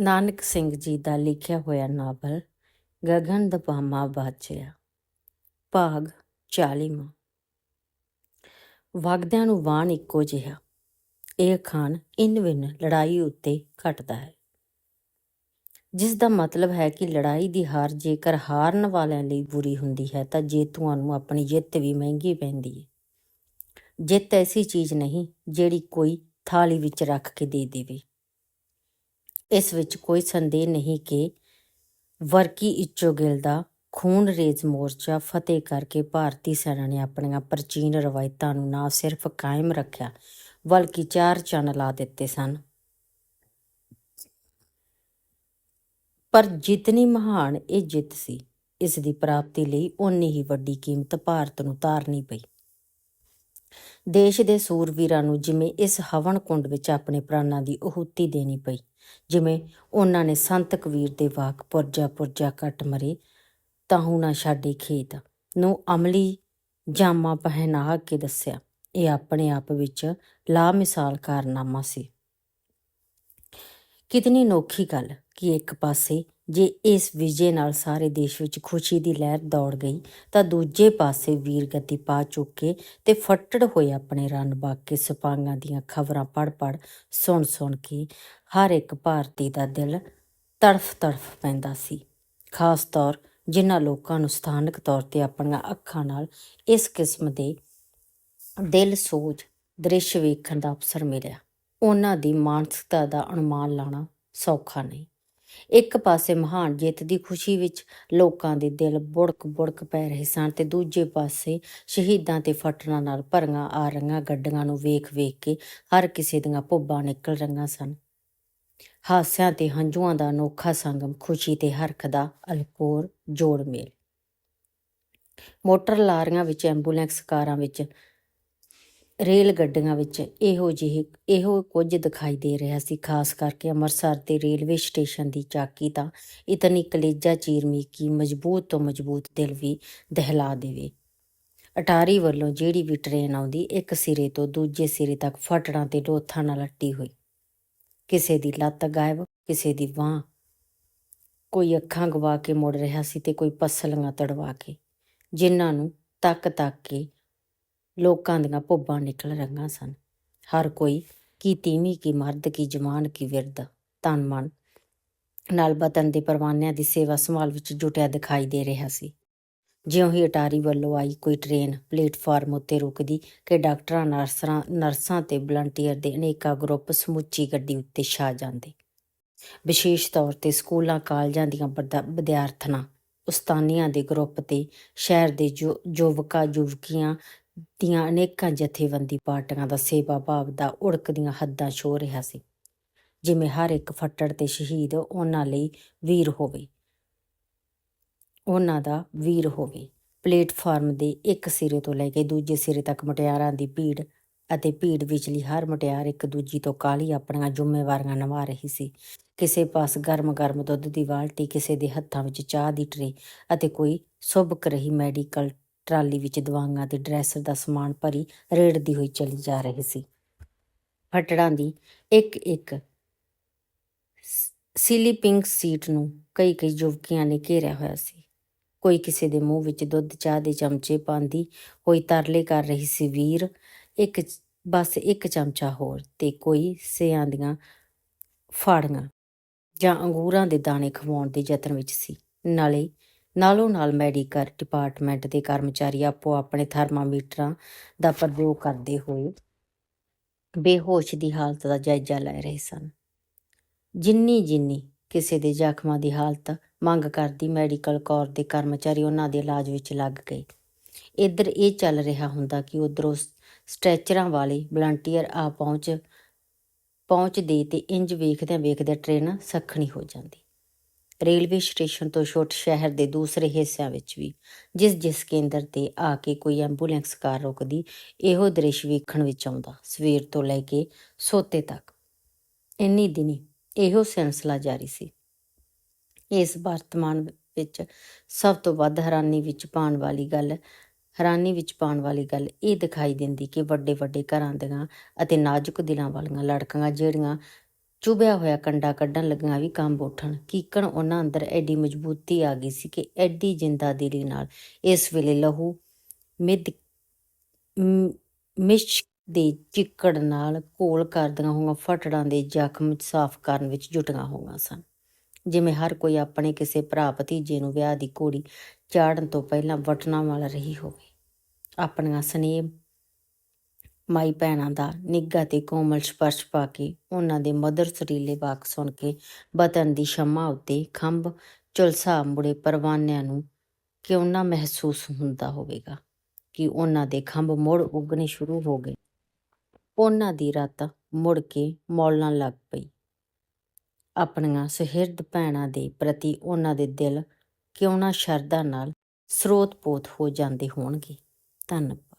ਨਾਨਕ ਸਿੰਘ ਜੀ ਦਾ ਲਿਖਿਆ ਹੋਇਆ ਨਾਵਲ ਗਗਨ ਦਪਾਮਾ ਬਾਜਿਆ ਭਾਗ 40ਵਾਂ ਵਗਦਿਆਂ ਨੂੰ ਵਾਣ ਇੱਕੋ ਜਿਹਾ। ਇਹ ਖਾਨ ਇਨ ਵਿਨ ਲੜਾਈ ਉੱਤੇ ਘਟਦਾ ਹੈ। ਜਿਸ ਦਾ ਮਤਲਬ ਹੈ ਕਿ ਲੜਾਈ ਦੀ ਹਾਰ ਜੇਕਰ ਹਾਰਨ ਵਾਲਿਆਂ ਲਈ ਬੁਰੀ ਹੁੰਦੀ ਹੈ ਤਾਂ ਜੇਤੂਆਂ ਨੂੰ ਆਪਣੀ ਜਿੱਤ ਵੀ ਮਹਿੰਗੀ ਪੈਂਦੀ ਹੈ। ਜਿੱਤ ਐਸੀ ਚੀਜ਼ ਨਹੀਂ ਜਿਹੜੀ ਕੋਈ ਥਾਲੀ ਵਿੱਚ ਰੱਖ ਕੇ ਦੇ ਦੇਵੇ। ਇਸ ਵਿੱਚ ਕੋਈ ਸੰਦੇਹ ਨਹੀਂ ਕਿ ਵਰਕੀ ਇੱਚੋਗਿਲ ਦਾ ਖੂਨ ਰੇਜ਼ ਮੋਰਚਾ ਫਤਿਹ ਕਰਕੇ ਭਾਰਤੀ ਸੈਨਾ ਨੇ ਆਪਣੀਆਂ ਪ੍ਰਾਚੀਨ ਰਵਾਇਤਾਂ ਨੂੰ ਨਾ ਸਿਰਫ ਕਾਇਮ ਰੱਖਿਆ, ਬਲਕਿ ਚਾਰ ਚੰਨ ਲਾ ਦਿੱਤੇ ਸਨ। ਪਰ ਜਿਤਨੀ ਮਹਾਨ ਇਹ ਜਿੱਤ ਸੀ, ਇਸ ਦੀ ਪ੍ਰਾਪਤੀ ਲਈ ਓਨੀ ਹੀ ਵੱਡੀ ਕੀਮਤ ਭਾਰਤ ਨੂੰ ਤਾਰਨੀ ਪਈ। ਦੇਸ਼ ਦੇ ਸੂਰਵੀਰਾਂ ਨੂੰ ਜਿਵੇਂ ਇਸ ਹਵਨ ਕੁੰਡ ਵਿੱਚ ਆਪਣੇ ਪ੍ਰਾਣਾਂ ਦੀ ਆਹੂਤੀ ਦੇਣੀ ਪਈ ਜਿਵੇਂ ਉਹਨਾਂ ਨੇ ਸੰਤ ਕਬੀਰ ਦੇ ਵਾਕ ਪੁਰਜਾ ਪੁਰਜਾ ਕੱਟ ਮਰੇ ਤਾਹੂ ਨਾ ਛਾਡੇ ਖੇਤ ਨੂੰ ਅਮਲੀ ਜਾਮਾ ਪਹਿਨਾ ਕੇ ਦੱਸਿਆ। ਇਹ ਆਪਣੇ ਆਪ ਵਿੱਚ ਲਾ ਮਿਸਾਲ ਕਾਰਨਾਮਾ ਸੀ। ਕਿਤਨੀ ਨੋਖੀ ਗੱਲ। ਕਿ ਇੱਕ ਪਾਸੇ ਜੇ ਇਸ ਵਿਜੇ ਨਾਲ ਸਾਰੇ ਦੇਸ਼ ਵਿੱਚ ਖੁਸ਼ੀ ਦੀ ਲਹਿਰ ਦੌੜ ਗਈ, ਤਾਂ ਦੂਜੇ ਪਾਸੇ ਵੀਰ ਵੀਰਗਤੀ ਪਾ ਚੁੱਕੇ ਤੇ ਫੱਟੜ ਹੋਏ ਆਪਣੇ ਰਨ ਬਾਕੇ ਸਿਪਾਹੀਆਂ ਦੀਆਂ ਖਬਰਾਂ ਪੜ ਪੜ ਸੁਣ ਸੁਣ ਕੇ ਹਰ ਇੱਕ ਭਾਰਤੀ ਦਾ ਦਿਲ ਤੜਫ ਤੜਫ ਪੈਂਦਾ ਸੀ। ਖਾਸ ਤੌਰ ਜਿਨ੍ਹਾਂ ਲੋਕਾਂ ਨੂੰ ਸਥਾਨਕ ਤੌਰ ਤੇ ਆਪਣੀਆਂ ਅੱਖਾਂ ਨਾਲ ਇਸ ਕਿਸਮ ਦੇ ਦਿਲ ਸੋਚ ਦ੍ਰਿਸ਼ ਵੇਖਣ ਦਾ ਅਵਸਰ ਮਿਲਿਆ। ਉਹਨਾਂ ਦੀ ਮਾਨਸਿਕਤਾ ਦਾ ਅਨੁਮਾਨ ਲਾਣਾ ਸੌਖਾ ਨਹੀਂ। ਇੱਕ ਪਾਸੇ ਮਹਾਨ ਜਿੱਤ ਦੀ ਖੁਸ਼ੀ ਵਿੱਚ ਲੋਕਾਂ ਦੇ ਦਿਲ ਬੁੜਕ ਬੁੜਕ ਪੈ ਰਹੇ ਸਨ ਤੇ ਦੂਜੇ ਪਾਸੇ ਸ਼ਹੀਦਾਂ ਤੇ ਫਟਣਾ ਨਾਲ ਭਰੀਆਂ ਆ ਰਹੀਆਂ ਗੱਡੀਆਂ ਨੂੰ ਵੇਖ ਵੇਖ ਕੇ ਹਰ ਕਿਸੇ ਦੀਆਂ ਭੁੱਬਾਂ ਨਿਕਲ ਰਹੀਆਂ ਸਨ। ਹਾਸਿਆਂ ਤੇ ਹੰਝੂਆਂ ਦਾ ਅਨੋਖਾ ਸੰਗਮ, ਖੁਸ਼ੀ ਤੇ ਹਰਖ ਦਾ ਅਲਕੋਰ ਜੋੜ ਮੇਲ। ਮੋਟਰ ਲਾਰੀਆਂ ਵਿੱਚ, ਐਂਬੂਲੈਂਸ ਕਾਰਾਂ ਵਿੱਚ ਰੇਲ ਗੱਡੀਆਂ ਵਿੱਚ ਇਹੋ ਜਿਹੇ, ਇਹੋ ਕੁਝ ਦਿਖਾਈ ਦੇ ਰਿਹਾ ਸੀ, ਖਾਸ ਕਰਕੇ ਅੰਮ੍ਰਿਤਸਰ ਦੇ ਰੇਲਵੇ ਸਟੇਸ਼ਨ ਦੀ ਚਾਕੀ ਤਾਂ ਇਤਨੀ ਕਲੇਜਾ ਚੀਰਮੀ ਕੀ ਮਜ਼ਬੂਤ ਤੋਂ ਮਜ਼ਬੂਤ ਦਿਲ ਵੀ ਦਹਿਲਾ ਦੇਵੇ। ਅਟਾਰੀ ਵੱਲੋਂ ਜਿਹੜੀ ਵੀ ਟ੍ਰੇਨ ਆਉਂਦੀ, ਇੱਕ ਸਿਰੇ ਤੋਂ ਦੂਜੇ ਸਿਰੇ ਤੱਕ ਫਟੜਾਂ ਤੇ ਲੋਥਾਂ ਨਾਲ ਲੱਟੀ ਹੋਈ। ਕਿਸੇ ਦੀ ਲੱਤ ਗਾਇਬ, ਕਿਸੇ ਦੀ ਬਾਹ। ਕੋਈ ਅੱਖਾਂ ਗਵਾ ਕੇ ਮੁੜ ਰਿਹਾ ਸੀ ਤੇ ਕੋਈ ਪਸਲੀਆਂ ਤੜਵਾ ਕੇ, ਜਿਨ੍ਹਾਂ ਨੂੰ ਤੱਕ ਤੱਕ ਕੇ ਲੋਕਾਂ ਦੀਆਂ ਭੁੱਬਾਂ ਨਿਕਲ ਰਹੀਆਂ ਸਨ। ਹਰ ਕੋਈ ਕੀ ਤੀਵੀਂ, ਕੀ ਮਰਦ, ਕੀ ਜਵਾਨ, ਕੀ ਵਿਰਦ ਤਨ ਮਨ ਨਾਲ ਬਤਨ ਦੇ ਪਰਵਾਨਿਆਂ ਦੀ ਸੇਵਾ ਸੰਭਾਲ ਵਿੱਚ ਜੁਟਿਆ ਦਿਖਾਈ ਦੇ ਰਿਹਾ ਸੀ। ਜਿਉਂ ਹੀ ਅਟਾਰੀ ਵੱਲੋਂ ਆਈ ਕੋਈ ਟ੍ਰੇਨ, ਪਲੇਟਫਾਰਮ ਉੱਤੇ ਰੁਕਦੀ ਕਿ ਡਾਕਟਰਾਂ, ਨਰਸਾਂ ਨਰਸਾਂ ਤੇ ਵਲੰਟੀਅਰ ਦੇ ਅਨੇਕਾਂ ਗਰੁੱਪ ਸਮੁੱਚੀ ਗੱਡੀ ਉੱਤੇ ਛਾ ਜਾਂਦੇ। ਵਿਸ਼ੇਸ਼ ਤੌਰ ਤੇ ਸਕੂਲਾਂ, ਕਾਲਜਾਂ ਦੀਆਂ ਵਿਦਿਆਰਥਣਾਂ, ਉਸਤਾਨੀਆਂ ਦੇ ਗਰੁੱਪ ਤੇ ਸ਼ਹਿਰ ਦੇ ਜੋ ਯੁਵਕਾਂ ਯੁਵਕੀਆਂ ਦੀਆਂ ਅਨੇਕਾਂ ਜਥੇਬੰਦੀ ਪਾਰਟੀਆਂ ਦਾ ਸੇਵਾ ਭਾਵ ਦਾ ਉੜਕਦੀਆਂ ਹੱਦਾਂ ਛੋ ਰਿਹਾ ਸੀ। ਜਿਵੇਂ ਹਰ ਇੱਕ ਫੱਟੜ ਤੇ ਸ਼ਹੀਦ ਉਹਨਾਂ ਲਈ ਵੀਰ ਹੋਵੇ। ਉਹਨਾਂ ਦਾ ਵੀਰ ਹੋਵੇ। ਪਲੇਟਫਾਰਮ ਦੇ ਇੱਕ ਸਿਰੇ ਤੋਂ ਲੈ ਕੇ ਦੂਜੇ ਸਿਰੇ ਤੱਕ ਮੁਟਿਆਰਾਂ ਦੀ ਭੀੜ ਅਤੇ ਭੀੜ ਵਿਚਲੀ ਹਰ ਮੁਟਿਆਰ ਇੱਕ ਦੂਜੀ ਤੋਂ ਕਾਲੀ ਆਪਣੀਆਂ ਜ਼ਿੰਮੇਵਾਰੀਆਂ ਨਿਭਾ ਰਹੀ ਸੀ। ਕਿਸੇ ਪਾਸ ਗਰਮ-ਗਰਮ ਦੁੱਧ ਦੀ ਬਾਲਟੀ, ਕਿਸੇ ਦੇ ਹੱਥਾਂ ਵਿੱਚ ਚਾਹ ਦੀ ਟਰੇ ਅਤੇ ਕੋਈ ਸੁਭਕ ਰਹੀ ਮੈਡੀਕਲ ਟਰਾਲੀ ਵਿੱਚ ਦਵਾਈਆਂ ਤੇ ਡਰੈਸਰ ਦਾ ਸਮਾਨ ਭਰੀ ਰੇੜਦੀ ਹੋਈ ਚਲੀ ਜਾ ਰਹੀ ਸੀ। ਫਟੜਾਂ ਦੀ ਇੱਕ ਇੱਕ ਸਿਲੀਪਿੰਗ ਸੀਟ ਨੂੰ ਕਈ ਕਈ ਯੁਵਕੀਆਂ ਨੇ ਘੇਰਿਆ ਹੋਇਆ ਸੀ। ਕੋਈ ਕਿਸੇ ਦੇ ਮੂੰਹ ਵਿੱਚ ਦੁੱਧ, ਚਾਹ ਦੇ ਚਮਚੇ ਪਾਉਂਦੀ ਕੋਈ ਤਰਲੇ ਕਰ ਰਹੀ ਸੀ ਵੀਰ, ਇੱਕ ਬਸ ਇੱਕ ਚਮਚਾ ਹੋਰ ਤੇ ਕੋਈ ਸਿਆਂ ਦੀਆਂ ਫਾੜੀਆਂ ਜਾਂ ਅੰਗੂਰਾਂ ਦੇ ਦਾਣੇ ਖਵਾਉਣ ਦੇ ਯਤਨ ਵਿੱਚ ਸੀ। ਨਾਲੇ ਨਾਲੋਂ ਨਾਲ ਮੈਡੀਕਲ ਡਿਪਾਰਟਮੈਂਟ ਦੇ ਕਰਮਚਾਰੀ ਆਪੋ ਆਪਣੇ ਥਰਮਾਮੀਟਰਾਂ ਦਾ ਪ੍ਰਯੋਗ ਕਰਦੇ ਹੋਏ ਬੇਹੋਸ਼ ਦੀ ਹਾਲਤ ਦਾ ਜਾਇਜ਼ਾ ਲੈ ਰਹੇ ਸਨ। ਜਿੰਨੀ ਜਿੰਨੀ ਕਿਸੇ ਦੇ ਜ਼ਖਮਾਂ ਦੀ ਹਾਲਤ ਮੰਗ ਕਰਦੀ ਮੈਡੀਕਲ ਕੋਰ ਦੇ ਕਰਮਚਾਰੀ ਉਹਨਾਂ ਦੇ ਇਲਾਜ ਵਿੱਚ ਲੱਗ ਗਏ। ਇੱਧਰ ਇਹ ਚੱਲ ਰਿਹਾ ਹੁੰਦਾ ਕਿ ਉਧਰੋਂ ਸਟ੍ਰੈਚਰਾਂ ਵਾਲੇ ਵਲੰਟੀਅਰ ਆ ਪਹੁੰਚ, ਪਹੁੰਚਦੇ ਤੇ ਇੰਜ ਵੇਖਦਿਆਂ ਵੇਖਦਿਆਂ ਟ੍ਰੇਨ ਸਖਣੀ ਹੋ ਜਾਂਦੀ। ਰੇਲਵੇ ਸਟੇਸ਼ਨ ਤੋਂ ਛੋਟੇ ਸ਼ਹਿਰ ਦੇ ਦੂਸਰੇ ਹਿੱਸਿਆਂ ਵਿੱਚ ਵੀ, ਜਿਸ ਜਿਸ ਕੇਂਦਰ ਤੇ ਆ ਕੇ ਕੋਈ ਐਂਬੂਲੈਂਸ ਕਾਰ ਰੁਕਦੀ, ਇਹੋ ਦ੍ਰਿਸ਼ ਵੇਖਣ ਵਿੱਚ ਆਉਂਦਾ, ਸਵੇਰ ਤੋਂ ਲੈ ਕੇ ਸੋਤੇ ਤੱਕ। ਇੰਨੀ ਦਿਨੀ ਇਹੋ ਸਿਲਸਿਲਾ ਜਾਰੀ ਸੀ। ਇਸ ਵਰਤਮਾਨ ਵਿੱਚ ਸਭ ਤੋਂ ਵੱਧ ਹੈਰਾਨੀ ਵਿੱਚ ਪਾਉਣ ਵਾਲੀ ਗੱਲ, ਹੈਰਾਨੀ ਵਿੱਚ ਪਾਉਣ ਵਾਲੀ ਗੱਲ ਇਹ ਦਿਖਾਈ ਦਿੰਦੀ ਕਿ ਵੱਡੇ ਵੱਡੇ ਘਰਾਂ ਦੀਆਂ ਅਤੇ ਨਾਜ਼ੁਕ ਦਿਲਾਂ ਵਾਲੀਆਂ ਲੜਕੀਆਂ ਜਿਹੜੀਆਂ ਚੁਭਿਆ ਹੋਇਆ ਕੰਡਾ ਕੱਢਣ ਲੱਗੀਆਂ ਵੀ ਕੰਬ ਉੱਠਣ। ਕੀਕਣ ਉਹਨਾਂ ਅੰਦਰ ਐਡੀ ਮਜ਼ਬੂਤੀ ਆ ਗਈ ਸੀ ਕਿ ਐਡੀ ਜਿੰਦਾ ਦਿਲੀ ਨਾਲ ਇਸ ਵੇਲੇ ਲਹੂ ਮਿੱਧ ਮਿਸ਼ ਦੇ ਚਿੱਕੜ ਨਾਲ ਘੋਲ ਕਰਦੀਆਂ ਹੋਈਆਂ ਫਟੜਾਂ ਦੇ ਜ਼ਖਮ ਸਾਫ਼ ਕਰਨ ਵਿੱਚ ਜੁਟੀਆਂ ਹੋਈਆਂ ਸਨ। ਜਿਵੇਂ ਹਰ ਕੋਈ ਆਪਣੇ ਕਿਸੇ ਭਰਾ ਭਤੀਜੇ ਨੂੰ ਵਿਆਹ ਦੀ ਘੋੜੀ ਚਾੜਨ ਤੋਂ ਪਹਿਲਾਂ ਵਟਣਾ ਵਾਲਾ ਰਹੀ ਹੋਵੇ। ਆਪਣੀਆਂ ਸਨੇਹ ਮਾਈ ਭੈਣਾਂ ਦਾ ਨਿੱਘਾ ਤੇ ਕੋਮਲ ਸਪਰਸ਼ ਪਾ ਕੇ ਉਹਨਾਂ ਦੇ ਮਦਰ ਸੁਰੀਲੇ ਵਾਕ ਸੁਣ ਕੇ ਬਤਨ ਦੀ ਸ਼ਮਾ ਉੱਤੇ ਖੰਭ ਝੁਲਸਾ ਮੁੜੇ ਪਰਵਾਨਿਆਂ ਨੂੰ ਕਿਉਂ ਨਾ ਮਹਿਸੂਸ ਹੁੰਦਾ ਹੋਵੇਗਾ ਕਿ ਉਹਨਾਂ ਦੇ ਖੰਭ ਮੁੜ ਉੱਗਣੇ ਸ਼ੁਰੂ ਹੋ ਗਏ। ਉਹਨਾਂ ਦੀ ਰਾਤ ਮੁੜ ਕੇ ਮੌਲਣ ਲੱਗ ਪਈ। ਆਪਣੀਆਂ ਸੁਹਿਰਦ ਭੈਣਾਂ ਦੇ ਪ੍ਰਤੀ ਉਹਨਾਂ ਦੇ ਦਿਲ ਕਿਉਂ ਨਾ ਸ਼ਰਧਾ ਨਾਲ ਸਰੋਤ-ਪੋਤ ਹੋ ਜਾਂਦੇ ਹੋਣਗੇ। ਧੰਨਵਾਦ